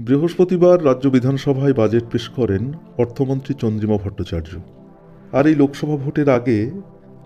বৃহস্পতিবার রাজ্য বিধানসভায় বাজেট পেশ করেন অর্থমন্ত্রী চন্দ্রিমা ভট্টাচার্য। আর এই লোকসভা ভোটের আগে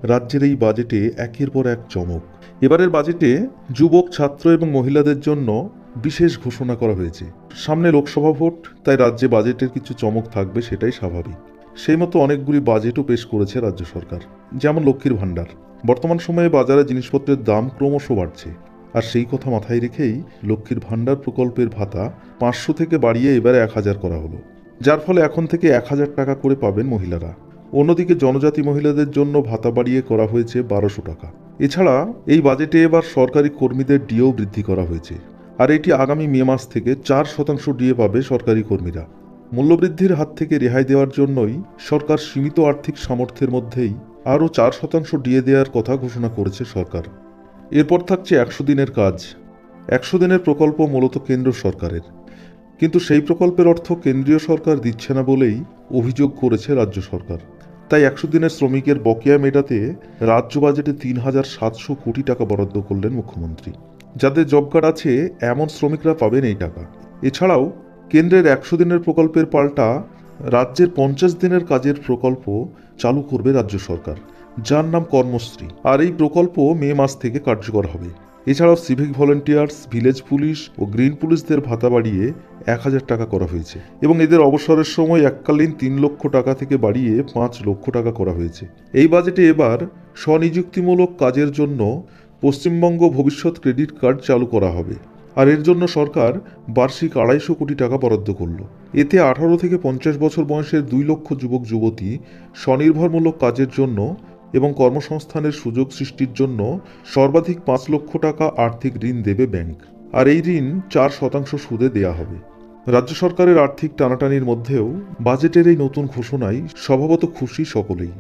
রাজ্যের এই বাজেটে একের পর এক চমক। এবারের বাজেটে যুবক, ছাত্র এবং মহিলাদের জন্য বিশেষ ঘোষণা করা হয়েছে। সামনে লোকসভা ভোট, তাই রাজ্যে বাজেটের কিছু চমক থাকবে সেটাই স্বাভাবিক। সেই মতো অনেকগুলি বাজেটও পেশ করেছে রাজ্য সরকার, যেমন লক্ষ্মীর ভাণ্ডার। বর্তমান সময়ে বাজারে জিনিসপত্রের দাম ক্রমশ বাড়ছে। আর সেই কথা মাথায় রেখেই লক্ষ্মীর ভাণ্ডার প্রকল্পের ভাতা পাঁচশো থেকে বাড়িয়ে এবারে এক হাজার করা হলো। যার ফলে এখন থেকে এক হাজার টাকা করে পাবেন মহিলারা। অন্যদিকে জনজাতি মহিলাদের জন্য ভাতা বাড়িয়ে করা হয়েছে বারোশো টাকা। এছাড়া এই বাজেটে এবার সরকারি কর্মীদের ডিও বৃদ্ধি করা হয়েছে। আর এটি আগামী মে মাস থেকে চার শতাংশ ডিএ পাবে সরকারি কর্মীরা। মূল্যবৃদ্ধির হাত থেকে রেহাই দেওয়ার জন্যই সরকার সীমিত আর্থিক সামর্থ্যের মধ্যেই আরও চার শতাংশ ডিএ দেওয়ার কথা ঘোষণা করেছে সরকার। এরপর থাকছে একশো দিনের কাজ। একশো দিনের প্রকল্প মূলত কেন্দ্র সরকারের। কিন্তু সেই প্রকল্পের অর্থ কেন্দ্রীয় সরকার দিচ্ছে না বলেই অভিযোগ করেছে রাজ্য সরকার। তাই একশো দিনের শ্রমিকের বকেয়া মেটাতে রাজ্য বাজেটে তিন হাজার সাতশো কোটি টাকা বরাদ্দ করলেন মুখ্যমন্ত্রী। যাদের জব কার্ড আছে, এমন শ্রমিকরা পাবেন এই টাকা। এছাড়াও, কেন্দ্রের একশো দিনের প্রকল্পের পাল্টা রাজ্যের পঞ্চাশ দিনের কাজের প্রকল্প চালু করবে রাজ্য সরকার। যার নাম কর্মশ্রী। আর এই প্রকল্প মে মাস থেকে কার্যকর হবে। এছাড়াও সিভিক ভলেন্টিয়ার্স ভিলেজ পুলিশ ও গ্রিন পুলিশদের ভাতা বাড়িয়ে এক হাজার টাকা করা হয়েছে। এবং এদের অবসরের সময় এককালীন তিন লক্ষ টাকা থেকে বাড়িয়ে পাঁচ লক্ষ টাকা করা হয়েছে। এই বাজেটে এবার স্বনিযুক্তিমূলক কাজের জন্য পশ্চিমবঙ্গ ভবিষ্যৎ ক্রেডিট কার্ড চালু করা হবে। আর এর জন্য সরকার বার্ষিক আড়াইশো কোটি টাকা বরাদ্দ করল। এতে আঠারো থেকে পঞ্চাশ বছর বয়সের দুই লক্ষ যুবক যুবতী স্বনির্ভরমূলক কাজের জন্য এবং কর্মসংস্থানের সুযোগ সৃষ্টির জন্য সর্বাধিক পাঁচ লক্ষ টাকা আর্থিক ঋণ দেবে ব্যাংক। আর এই ঋণ চার শতাংশ সুদে দেয়া হবে। রাজ্য সরকারের আর্থিক টানাটানির মধ্যেও বাজেটের এই নতুন ঘোষণায় স্বভাবত খুশি সকলেই।